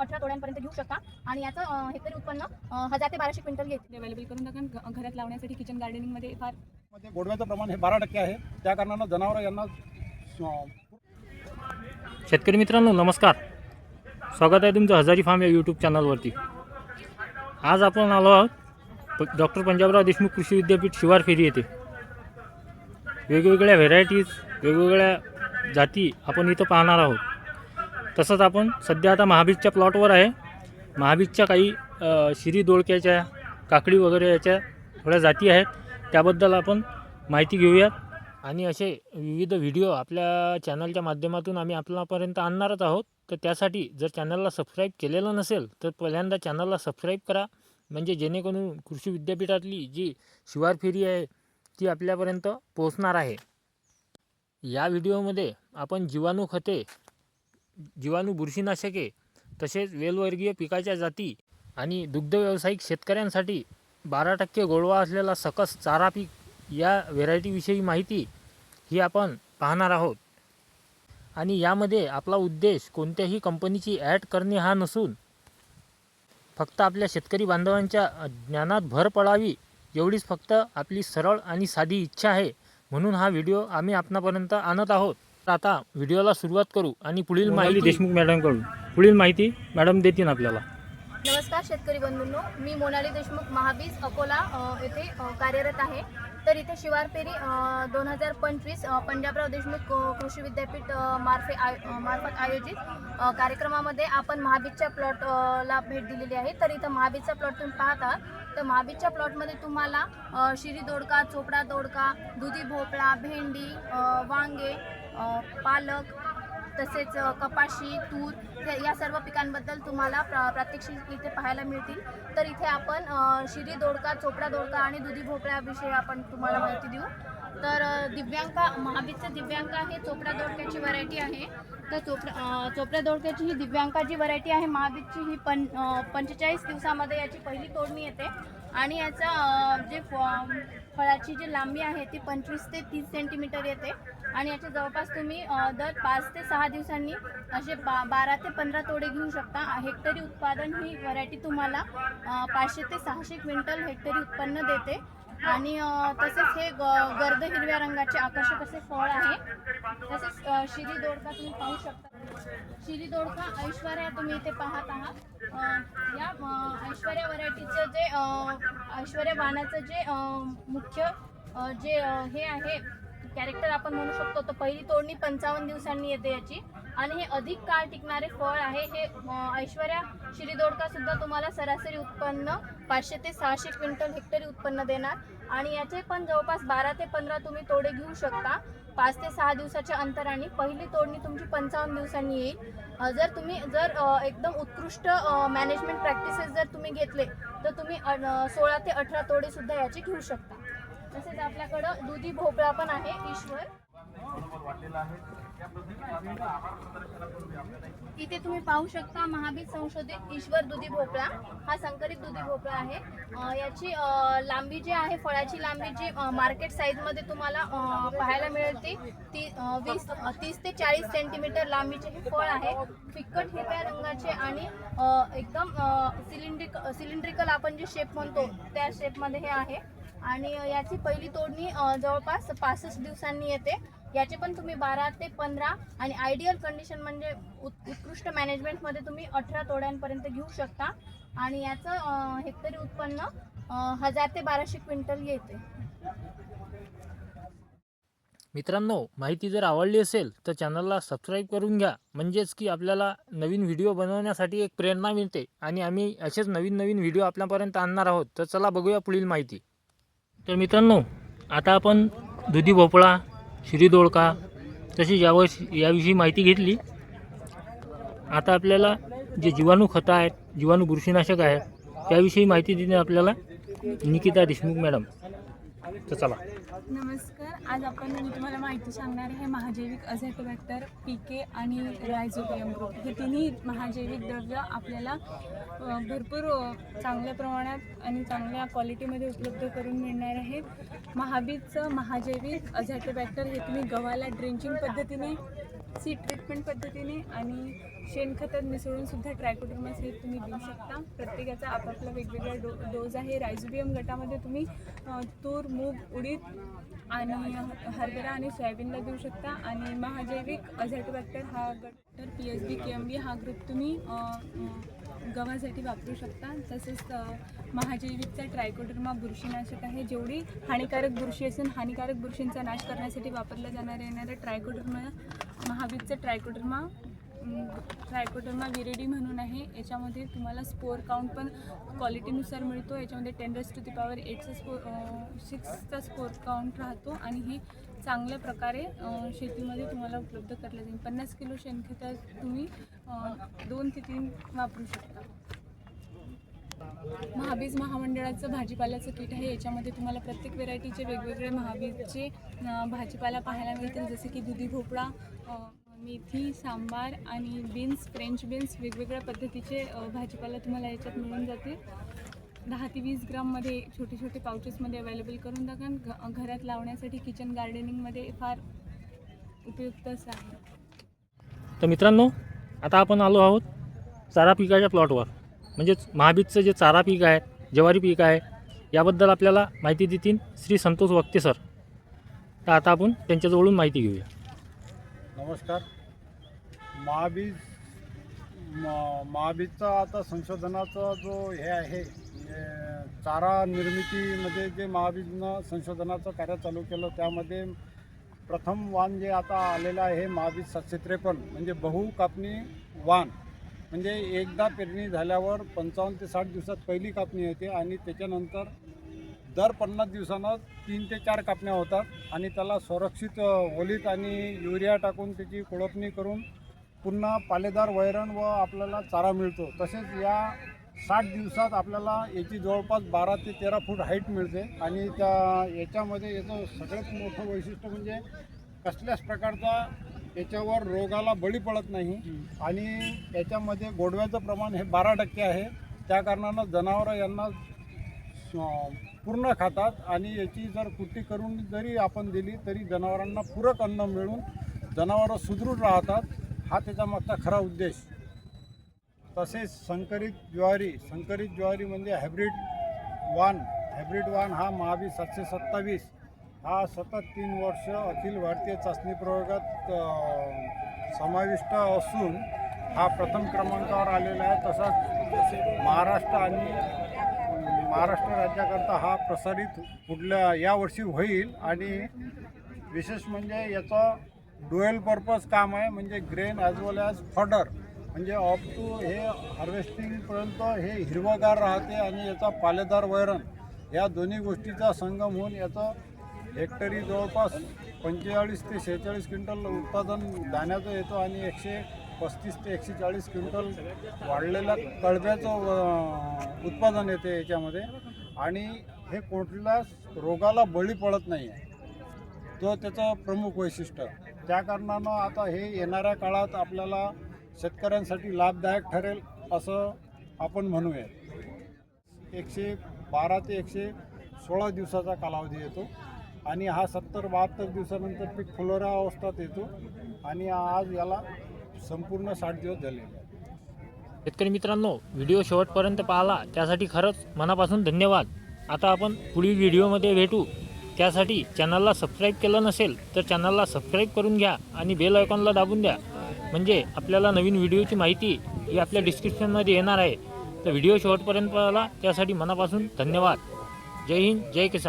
अठरा तोड्यांपर्यंत घेऊ शकता. आणि याचं हेक्टरी उत्पन्न हजार ते बाराशे क्विंटल येते अवेलेबल करून टाका. घरात लावण्यासाठी किचन गार्डनिंगमध्ये फारमध्ये गोडव्याचं प्रमाण हे बारा टक्के आहे. त्या कारणानं जनावरं यांना शेतकरी मित्रांनो नमस्कार. स्वागत आहे तुमचं हजारी फार्म या यूट्यूब चॅनलवरती आज आपण आलो आहोत प- डॉक्टर पंजाबराव देशमुख कृषी विद्यापीठ शिवार फेरी येथे. वेगवेगळ्या व्हेरायटीज वेगवेगळ्या जाती आपण इथं पाहणार आहोत. तसंच आपण सध्या आता महाबीजच्या प्लॉटवर आहे. महाबीजच्या काही शिरी दोळक्याच्या काकडी वगैरे याच्या थोड्या जाती आहेत. त्याबद्दल आपण माहिती घेऊयात. आणि असे विविध व्हिडिओ आपल्या चॅनलच्या माध्यमातून आम्ही आपल्यापर्यंत आणणारच आहोत. तर त्यासाठी जर चॅनलला सबस्क्राईब केलेलं नसेल तर पहिल्यांदा चॅनलला सबस्क्राईब करा. म्हणजे जेणेकरून कृषी विद्यापीठातली जी शिवार फेरी आहे ती आपल्यापर्यंत पोहोचणार आहे. या व्हिडिओमध्ये आपण जीवाणू खते जीवाणू बुरशीनाशके तसेच वेलवर्गीय पिकाच्या जाती आणि दुग्ध व्यावसायिक शेतकऱ्यांसाठी बारा टक्के गोडवा असलेला सकस चारा पीक या व्हेरायटीविषयी माहिती ही आपण पाहणार आहोत. आणि यामध्ये आपला उद्देश कोणत्याही कंपनीची ॲड करणे हा नसून फक्त आपल्या शेतकरी बांधवांच्या ज्ञानात भर पडावी एवढीच फक्त आपली सरळ आणि साधी इच्छा आहे म्हणून हा व्हिडिओ आम्ही आपणापर्यंत आणत आहोत. तर आता व्हिडिओला सुरुवात करू आणि पुढील माहिती देशमुख मॅडमकडून. पुढील माहिती मॅडम देतील आपल्याला. नमस्कार शेतकरी बंधूंनो मी मोनाली देशमुख महाबीज अकोला येथे कार्यरत आहे. तर इथे शिवार फेरी दोन हजार पंचवीस पंजाबराव देशमुख कृषी विद्यापीठ मार्फे आय मार्फत आयोजित कार्यक्रमामध्ये आपण महाबीजच्या प्लॉट अ, ला भेट दिलेली आहे. तर इथं महाबीजचा प्लॉट तुम्ही पाहत तर महाबीजच्या प्लॉटमध्ये तुम्हाला शिरी दोडका चोपडा दोडका दुधी भोपळा भेंडी वांगे पालक तसेच कपाशी तूर हे- या सर्व पिकांबद्दल तुम्हाला प्रा प्रात्यक्षिक इथे पाहायला मिळतील. तर इथे आपण शिरी दोडका चोपडा दोडका आणि दुधी भोपळ्याविषयी आपण तुम्हाला माहिती देऊ. तर दिव्यांका महाबीजचं दिव्यांका हे चोपडा दोडक्याची व्हरायटी आहे. तर चोपडा चोपड्या दोडक्याची ही दिव्यांका जी व्हरायटी आहे. महाबीजची ही पं पंचेचाळीस दिवसामध्ये याची पहिली तोडणी येते. आणि याचा जे फळाची जी लांबी आहे ती पंचवीस ते तीस सेंटीमीटर येते. आणि याच्या जवळपास तुम्ही दर पाच ते सहा दिवसांनी असे बा बारा ते पंधरा तोडे घेऊ शकता. हेक्टरी उत्पादन ही व्हरायटी तुम्हाला पाचशे ते सहाशे क्विंटल हेक्टरी उत्पन्न देते. आणि तसेच हे ग- गर्द हिरव्या रंगाचे आकर्षक असे फळ आहे. तसेच शिरी दोडका तुम्ही पाहू शकता. शिरी दोडका ऐश्वर्या तुम्ही इथे पाहत आहात. या ऐश्वर्या व्हरायटीचं जे ऐश्वर्या बाणाचं जे मुख्य जे हे आहे कॅरेक्टर आपण म्हणू शकतो तर पहिली तोडणी पंचावन्न दिवसांनी येते याची. आणि हे अधिक काळ टिकणारे फळ आहे हे ऐश्वर्या श्रीदोडका सुद्धा तुम्हाला सरासरी उत्पन्न पाचशे ते सहाशे क्विंटल हेक्टरी उत्पन्न देणार. आणि याचे पण जवळपास बारा ते पंधरा तुम्ही तोडे घेऊ शकता. पाच ते सहा दिवसाच्या अंतराने पहिली तोडणी तुमची पंचावन्न दिवसांनी येईल. जर तुम्ही जर एकदम उत्कृष्ट मॅनेजमेंट प्रॅक्टिसेस जर तुम्ही घेतले तर तुम्ही सोळा ते अठरा तोडे सुद्धा याचे घेऊ शकता. तसेच आपल्याकडं दुधी भोपळा पण आहे ईश्वर. इथे तुम्ही पाहू शकता महाबीज संशोधित ईश्वर दुधी भोपळा. हा संकरित दुधी भोपळा आहे. याची लांबी जी आहे फळाची लांबी जी मार्केट साईजमध्ये तुम्हाला पाहायला मिळेल ती ती वीस तीस ते चाळीस सेंटीमीटर लांबीचे हे फळ आहे. फिक्कट हिरव्या रंगाचे आणि एकदम सिलिंड्रिक सिलिंड्रिकल आपण जे शेप म्हणतो त्या शेपमध्ये हे आहे. आणि याची पहिली तोडणी जवळपास पासष्ट दिवसांनी येते. याचे पण तुम्ही बारा ते पंधरा आणि आयडियल कंडिशन म्हणजे उत्कृष्ट मॅनेजमेंटमध्ये तुम्ही अठरा तोड्यांपर्यंत घेऊ शकता. आणि याचं हेक्टरी उत्पन्न हजार ते बाराशे क्विंटल येते. मित्रांनो माहिती जर आवडली असेल तर चॅनलला सबस्क्राईब करून घ्या. म्हणजेच की आपल्याला नवीन व्हिडिओ बनवण्यासाठी एक प्रेरणा मिळते. आणि आम्ही असेच नवीन नवीन व्हिडिओ आपल्यापर्यंत आणणार आहोत. तर चला बघूया पुढील माहिती. तर मित्रांनो आता आपण दुधी भोपळा शिरी दोडका तशी यावर्षी याविषयी माहिती घेतली. आता आपल्याला जे जीवाणू खतं आहेत जीवाणू बुरशीनाशक आहेत त्याविषयी माहिती देणे आपल्याला निकिता देशमुख मॅडम. तर चला. नमस्कार. आज आपण मी तुम्हाला माहिती सांगणार आहे महाजैविक अझॅटोबॅक्टर पीके आणि रायझोबियम ग्रुप. हे तिन्ही महाजैविक द्रव्य आपल्याला भरपूर चांगल्या प्रमाणात आणि चांगल्या क्वालिटीमध्ये उपलब्ध करून मिळणार आहे. महाबीजचं महाजैविक अझॅटोबॅक्टर हे तुम्ही गव्हाला ड्रिंकिंग पद्धतीने सी ट्रीटमेंट पद्धतीने आणि शेणखतात मिसळून सुद्धा ट्रायकोडर्मा हे तुम्ही देऊ शकता. प्रत्येकाचा आपापला वेगवेगळा डो डोज आहे. रायझोबियम गटामध्ये तुम्ही तूर मूग उडीद आणि हरभरा आणि सोयाबीनला देऊ शकता. आणि महाजैविक अझॅटोबॅक्टर हा गट तर P H B K M B हा ग्रुप तुम्ही गव्हासाठी वापरू शकता. तसेच महाजैविकचा ट्रायकोडर्मा बुरशीनाशक आहे जेवढी हानिकारक बुरशी असेल हानिकारक बुरशींचा नाश करण्यासाठी वापरल्या जाणाऱ्या येणाऱ्या ट्रायकोडर्मा महाबीजचा ट्रायकोडर्मा ट्रायकोडर्मा विरेडी म्हणून आहे. याच्यामध्ये तुम्हाला स्पोर काउंट पण क्वालिटीनुसार मिळतो. याच्यामध्ये ten raise to the power एटचा spore सिक्सचा स्पोर काउंट राहतो आणि हे चांगल्या प्रकारे शेतीमध्ये तुम्हाला उपलब्ध करलं जाईल. पन्नास किलो शेणखतात तुम्ही दोन ते तीन वापरू शकता. महाबीज महामंडळाचं भाजीपाल्याचं किट आहे. याच्यामध्ये तुम्हाला प्रत्येक व्हेरायटीचे वेगवेगळे महाबीजचे भाजीपाला पाहायला मिळतील. जसे की दुधी भोपळा मेथी सांबार आणि बीन्स फ्रेंच बीन्स वेगवेगळ्या पद्धतीचे भाजीपाला तुम्हाला याच्यात मिळून जातील. दहा ते वीस ग्राममध्ये छोटे छोटे पाउचेसमध्ये अवेलेबल करून टाका घ घरात लावण्यासाठी किचन गार्डनिंगमध्ये फार उपयुक्त असं आहे. तर मित्रांनो आता आपण आलो आहोत चारा पिकाच्या प्लॉटवर म्हणजेच महाबीजचं जे चारा पीक आहे ज्वारी पीक आहे याबद्दल आपल्याला माहिती देतील श्री संतोष वक्ते सर. तर आता आपण त्यांच्याजवळून माहिती घेऊया. नमस्कार. महाबीज म- महाबीजचा आता संशोधनाचा जो हे आहे चारा निर्मितीमध्ये जे महाबीजनं संशोधनाचं कार्य चालू केलं त्यामध्ये प्रथम वाण जे आता आलेलं आहे महाबीज सातशे त्रेपन्न म्हणजे बहु कापणी वाण. म्हणजे एकदा पेरणी झाल्यावर पंचावन्न ते साठ दिवसात पहिली कापणी येते आणि त्याच्यानंतर दर पन्नास दिवसानं तीन ते चार कापण्या होतात आणि त्याला संरक्षित ओलीत आणि युरिया टाकून त्याची कोळपणी करून पुन्हा पालेदार वैरण व आपल्याला चारा मिळतो. तसेच या साठ दिवसात आपल्याला याची जवळपास बारा ते तेरा फूट हाईट मिळते. आणि त्या याच्यामध्ये याचं सगळ्यात मोठं वैशिष्ट्य म्हणजे कसल्याच प्रकारचा याच्यावर रोगाला बळी पडत नाही. आणि याच्यामध्ये गोडव्याचं प्रमाण हे बारा टक्के आहे. त्या कारणानं जनावरं यांना पूर्ण खातात. आणि याची जर कुट्टी करून जरी आपण दिली तरी जनावरांना पूरक अन्न मिळून जनावरं सुदृढ राहतात. हा त्याचा मागचा खरा उद्देश. तसेच संकरित ज्वारी संकरित ज्वारी म्हणजे हायब्रिड वान हायब्रिड वान हा महावीस सातशे सत्तावीस. हा सतत तीन वर्ष अखिल भारतीय चाचणी प्रयोगात समाविष्ट असून हा प्रथम क्रमांकावर आलेला आहे. तसाच महाराष्ट्र आणि महाराष्ट्र राज्याकरता हा प्रसारित पुढल्या यावर्षी होईल. आणि विशेष म्हणजे याचं डुएल पर्पज काम आहे म्हणजे grain as well as fodder म्हणजे ऑफ टू हे हार्वेस्टिंगपर्यंत हे हिरवगार राहते आणि याचा पालेदार वैरण या दोन्ही गोष्टीचा संगम होऊन याचं हेक्टरी जवळपास पंचेचाळीस ते शेहेचाळीस क्विंटल उत्पादन दाण्याचं येतं आणि एकशे पस्तीस ते एकशे चाळीस क्विंटल वाढलेल्या कळब्याचं उत्पादन येते याच्यामध्ये. आणि हे कुठल्या रोगाला बळी पडत नाही आहे तो त्याचं प्रमुख वैशिष्ट्य. त्या कारणानं आता हे येणाऱ्या काळात आपल्याला शेतकऱ्यांसाठी लाभदायक ठरेल असं आपण म्हणूया. एकशे बारा ते एकशे सोळा दिवसाचा कालावधी येतो आणि हा सत्तर बहात्तर दिवसानंतर पीक फुलोरा अवस्थात येतो आणि आज याला संपूर्ण साठ दिवस झाले. शेतकरी मित्रांनो व्हिडिओ शेवटपर्यंत पाहिला. त्यासाठी खरंच मनापासून धन्यवाद. आता आपण पुढील व्हिडिओमध्ये भेटू. त्यासाठी चॅनलला सबस्क्राईब केलं नसेल तर चॅनलला सबस्क्राईब करून घ्या आणि बेल आयकॉनला दाबून द्या. म्हणजे आपल्याला नवीन व्हिडिओची माहिती ही आपल्या डिस्क्रिप्शनमध्ये येणार आहे. तर व्हिडिओ शेवटपर्यंत पाहिला त्यासाठी मनापासून धन्यवाद. जय हिंद जय किसान.